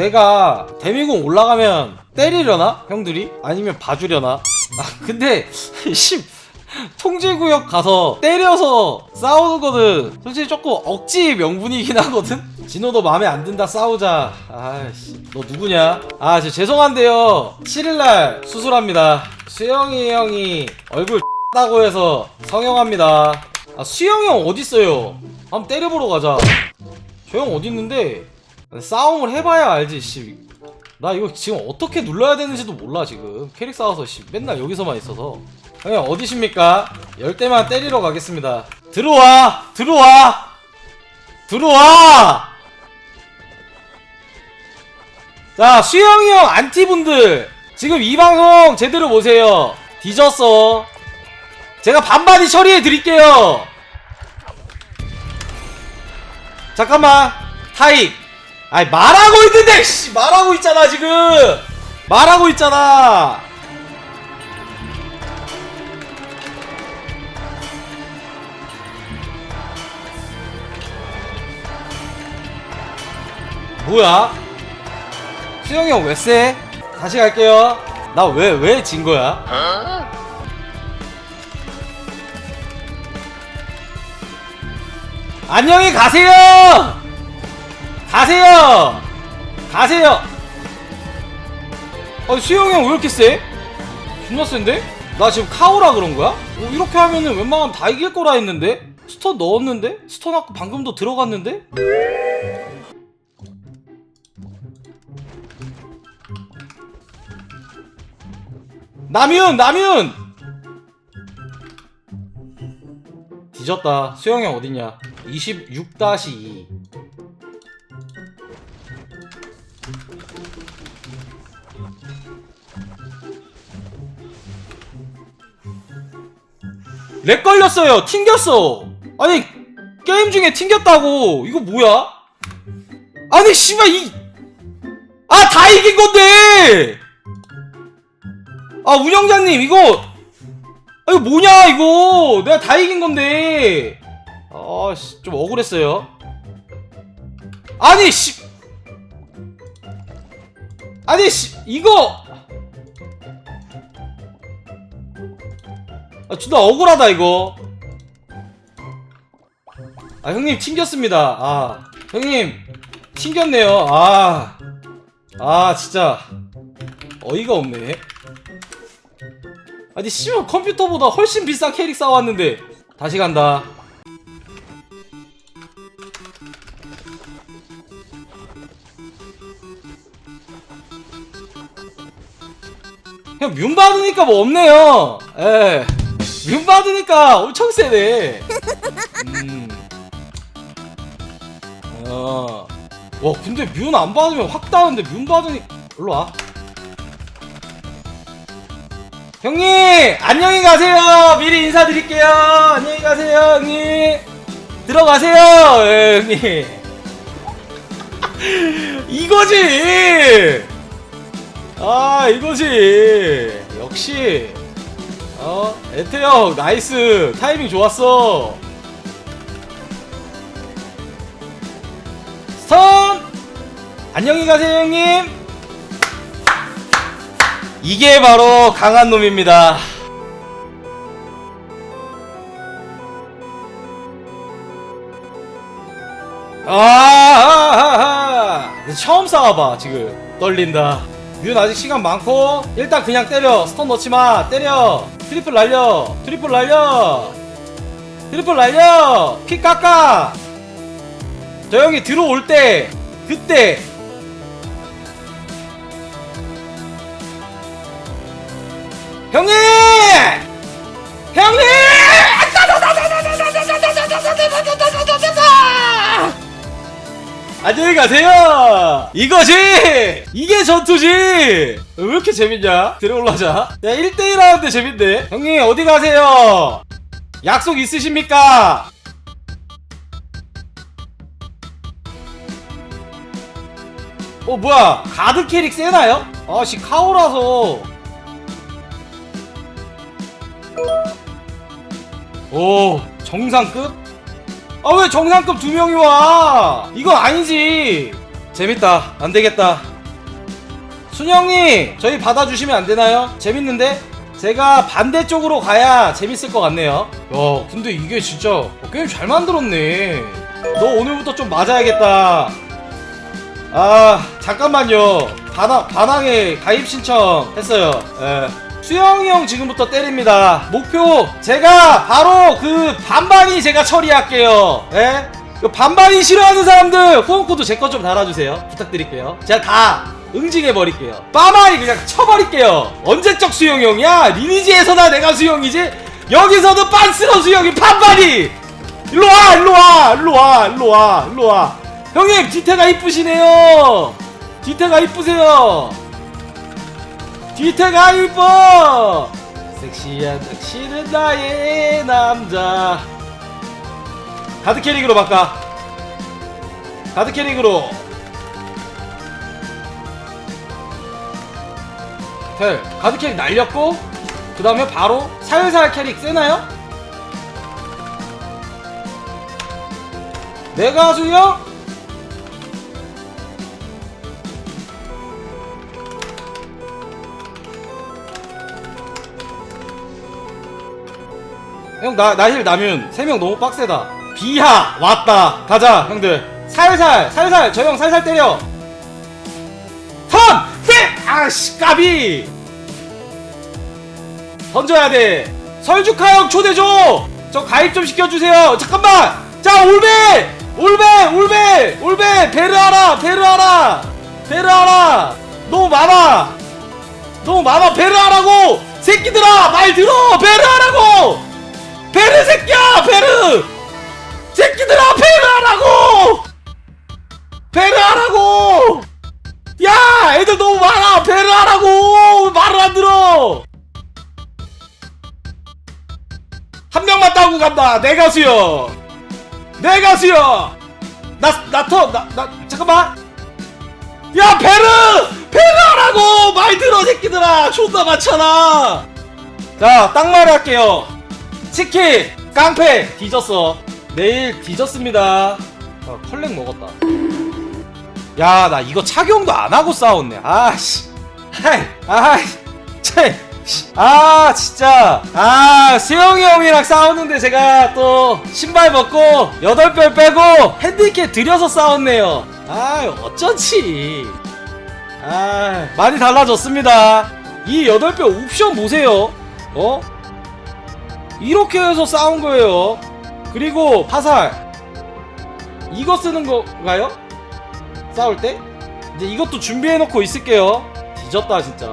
내가 데미공 올라가면 때리려나? 형들이? 아니면 봐주려나? 아 근데 씨 통제구역 가서 때려서 싸우는 거는 솔직히 조금 억지 명분이긴 하거든? 진호도 마음에 안 든다 싸우자 아이씨 너 누구냐? 아 저 죄송한데요 7일날 수술합니다 수영이 형이 얼굴 다고 해서 성형합니다 아 수영이 형 어딨어요 한번 때려보러 가자 저 형 어딨는데 싸움을 해봐야 알지 씨. 나 이거 지금 어떻게 눌러야 되는지도 몰라 지금. 캐릭 싸워서 씨. 맨날 여기서만 있어서. 형님 어디십니까? 열 대만 때리러 가겠습니다. 들어와! 들어와! 들어와! 자 수영이 형 안티분들. 지금 이 방송 제대로 보세요. 뒤졌어. 제가 반반이 처리해 드릴게요. 잠깐만. 타입 아이 말하고 있는데 씨 말하고 있잖아 지금. 말하고 있잖아. 뭐야? 수영이 형 왜 쎄? 다시 갈게요. 나 왜 왜 진 거야? 안녕히 가세요 가세요 가세요 아 수영이 형 왜 이렇게 쎄? 존나 센데? 나 지금 카오라 그런 거야? 어, 이렇게 하면은 웬만하면 다 이길 거라 했는데? 스턴 넣었는데? 스턴 아까 방금도 들어갔는데? 남윤! 남윤! 뒤졌다. 수영이 형 어딨냐? 26-2. 렉 걸렸어요. 튕겼어. 아니 게임 중에 튕겼다고. 이거 뭐야? 아니 씨발 이. 아 다 이긴 건데. 아 운영자님 이거. 아 이거 뭐냐 이거. 내가 다 이긴 건데. 아씨 좀 억울했어요. 아니 씨. 아니 씨 이거. 아, 존나 억울하다, 이거. 아, 형님, 튕겼습니다. 아, 형님, 튕겼네요. 아, 아, 진짜. 어이가 없네. 아니, 씨발, 컴퓨터보다 훨씬 비싼 캐릭 싸왔는데. 다시 간다. 형, 뮨 받으니까 뭐 없네요. 예. 뮨 받으니까 엄청 세네. 음. 어. 와, 근데 뮨 안 받으면 확 다운데 뮨 받으니 일로 와. 형님, 안녕히 가세요. 미리 인사드릴게요. 안녕히 가세요, 형님. 들어가세요, 예, 형님. 이거지. 아, 이거지. 역시. 어, 에테 형, 나이스. 타이밍 좋았어. 스턴! 안녕히 가세요, 형님. 이게 바로 강한 놈입니다. 아, 아, 아, 아. 처음 싸워봐, 지금. 떨린다. 뮤는 아직 시간 많고, 일단 그냥 때려. 스턴 넣지 마. 때려. 트리플 날려. 트리플 날려. 트리플 날려. 피 깎아. 저 형이 들어올 때, 그때. 형님! 안녕히 가세요! 이거지! 이게 전투지! 왜 이렇게 재밌냐? 들어올라자. 야, 1대1 하는데 재밌네. 형님, 어디 가세요? 약속 있으십니까? 어, 뭐야. 가드 캐릭 세나요? 아씨, 카오라서. 오, 정상급? 아, 왜 정상급 두 명이 와? 이건 아니지. 재밌다. 안 되겠다. 순영님 저희 받아주시면 안 되나요? 재밌는데? 제가 반대쪽으로 가야 재밌을 것 같네요 야 근데 이게 진짜 어, 게임 잘 만들었네 너 오늘부터 좀 맞아야겠다 아 잠깐만요 반항, 반항에 가입 신청 했어요 예. 수영이 형 지금부터 때립니다. 목표 제가 바로 그 반반이 제가 처리할게요. 예? 그 반반이 싫어하는 사람들 후원코드 제 거 좀 달아주세요. 부탁드릴게요. 제가 다 응징해버릴게요. 빠마리 그냥 쳐버릴게요. 언제적 수영이 형이야? 리니지에서나 내가 수영이지? 여기서도 빤스러 수영이 반반이! 일로와 일로와 일로와 일로와 일로와. 형님 뒤태가 이쁘시네요. 뒤태가 이쁘세요 뒤태가 이뻐 섹시한 당신은 나의 남자 가드 캐릭으로 바꿔 가드 캐릭으로 텔 가드 캐릭 날렸고 그 다음에 바로 살살 캐릭 세나요? 내가 수요? 형, 나, 나힐 나면 3명 너무 빡세다. 비하! 왔다! 가자, 형들. 살살, 살살! 저 형 살살 때려! 턴! 세! 아씨, 까비! 던져야 돼! 설주카 형 초대줘! 저 가입 좀 시켜주세요! 잠깐만! 자, 올베! 올베! 올베! 올베! 베르하라! 베르하라! 베르하라! 너무 많아! 너무 많아! 베르하라고! 새끼들아! 말 들어! 베르하라고! 베르 새끼야! 베르! 새끼들아! 베르 하라고! 베르 하라고! 야! 애들 너무 많아! 베르 하라고! 말을 안 들어! 한 명만 따고 간다! 내 가수요! 내 가수요! 나, 나 터, 나, 나, 잠깐만! 야, 베르! 베르 하라고! 말 들어, 새끼들아! 존나 많잖아! 자, 딱 말을 할게요. 치킨 깡패 뒤졌어. 내일 뒤졌습니다. 아, 컬렉 먹었다. 야 나 이거 착용도 안 하고 싸웠네. 아씨. 하이 아이 아 진짜. 아 수영이 형이랑 싸웠는데 제가 또 신발 벗고 여덟 별 빼고 핸디캡 들여서 싸웠네요. 아 어쩐지. 아 많이 달라졌습니다. 이 여덟 별 옵션 보세요. 어 이렇게 해서 싸운 거예요. 그리고 화살 이거 쓰는 건가요? 싸울 때? 이제 이것도 준비해 놓고 있을게요. 뒤졌다 진짜.